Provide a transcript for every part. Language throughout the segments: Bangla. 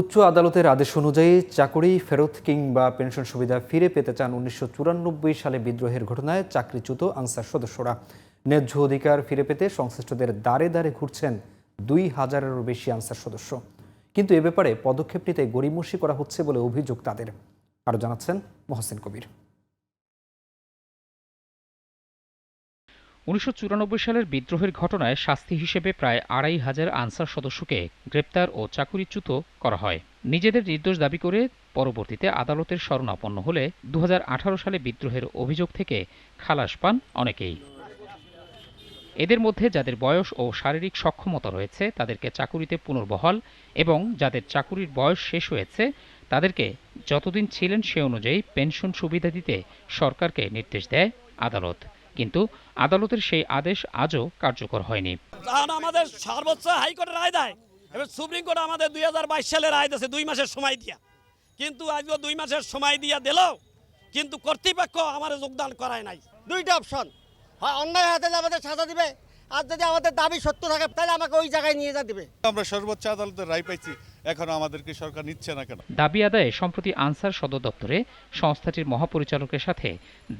উচ্চ আদালতের আদেশ অনুযায়ী চাকরি, ফেরত কিংবা পেনশন সুবিধা ফিরে পেতে চান উনিশশো চুরানব্বই সালে বিদ্রোহের ঘটনায় চাকরিচ্যুত আনসার সদস্যরা। ন্যায্য অধিকার ফিরে পেতে সংশ্লিষ্টদের দ্বারে দ্বারে ঘুরছেন দুই হাজারেরও বেশি আনসার সদস্য। কিন্তু এ ব্যাপারে পদক্ষেপ নিতে গড়িমসি করা হচ্ছে বলে অভিযোগ তাদের। আরও জানাচ্ছেন মহসেন কবির। উনিশশো চুরানব্বই সালের বিদ্রোহের ঘটনায় শাস্তি হিসেবে প্রায় আড়াই হাজার আনসার সদস্যকে গ্রেপ্তার ও চাকুরিচ্যুত করা হয়। নিজেদের নির্দোষ দাবি করে পরবর্তীতে আদালতের শরণাপন্ন হলে দু হাজার আঠারো সালে বিদ্রোহের অভিযোগ থেকে খালাস পান অনেকেই। এদের মধ্যে যাদের বয়স ও শারীরিক সক্ষমতা রয়েছে, তাদেরকে চাকুরিতে পুনর্বহাল এবং যাদের চাকুরির বয়স শেষ হয়েছে, তাদেরকে যতদিন ছিলেন সে অনুযায়ী পেনশন সুবিধা দিতে সরকারকে নির্দেশ দেয় আদালত। কিন্তু আদালতের সেই আদেশ আজও কার্যকর হয়নি। আমাদের সর্বোচ্চ হাইকোর্টে রায় দেয়। এবার সুপ্রিম কোর্ট আমাদের দুই হাজার বাইশ সালে রায় দিয়েছে দুই মাসের সময় দিয়া। কিন্তু আজকে দুই মাসের সময় দিয়া দিল কিন্তু কর্তৃপক্ষ আমার যোগদান করায় নাই। দুইটা অপশন। হয় অন্যায় হাতে আমাদের সাজা দিবে আর যদি আমাদের দাবি সত্য থাকে তাহলে আমাকে ওই জায়গায় নিয়ে যা দিবে। আমরা সর্বোচ্চ আদালতের রায় পাইছি। এখনও আমাদেরকে সরকার নিচ্ছে না কেন? দাবি আদায়ে সম্প্রতি আনসার সদর দপ্তরে সংস্থাটির মহাপরিচালকের সাথে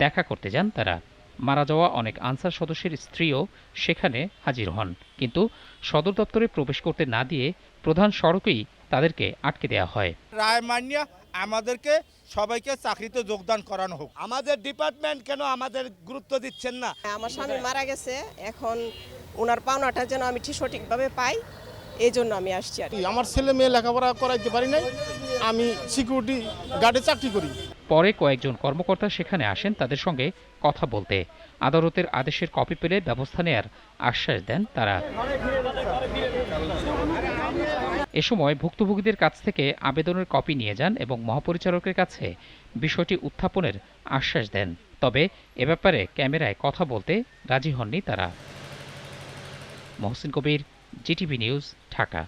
দেখা করতে যান তারা। মারা যাওয়া অনেক আনসার সদস্যের স্ত্রীও সেখানে হাজির হন। কিন্তু সদর দপ্তরে প্রবেশ করতে না দিয়ে প্রধান সড়কেই তাদেরকে আটকে দেওয়া হয়। রায় মানিয়া আমাদেরকে সবাইকে চাকরিতে যোগদান করানো হোক। আমাদের ডিপার্টমেন্ট কেন আমাদের গুরুত্ব দিচ্ছেন না? আমার স্বামী মারা গেছে। এখন ওনার পাওনাটা যেন আমি ঠিক সঠিকভাবে পাই এই জন্য আমি আসছি আর আমার ছেলে মেয়ে লেখাপড়া করাইতে পারি নাই আমি সিকিউরিটি গার্ডে চাকরি করি। পরে কয়েকজন কর্মকর্তা সেখানে আসেন তাদের সঙ্গে কথা বলতে। আদালতের আদেশের কপি পেলে ব্যবস্থা নেয়ার আশ্বাস দেন তারা। এ সময় ভুক্তভোগীদের কাছ থেকে আবেদনের কপি নিয়ে যান এবং মহাপরিচালকের কাছে বিষয়টি উত্থাপনের আশ্বাস দেন। তবে এ ব্যাপারে ক্যামেরায় কথা বলতে রাজি হননি তারা। মহসিন কবির জিটিভি নিউজ ঢাকা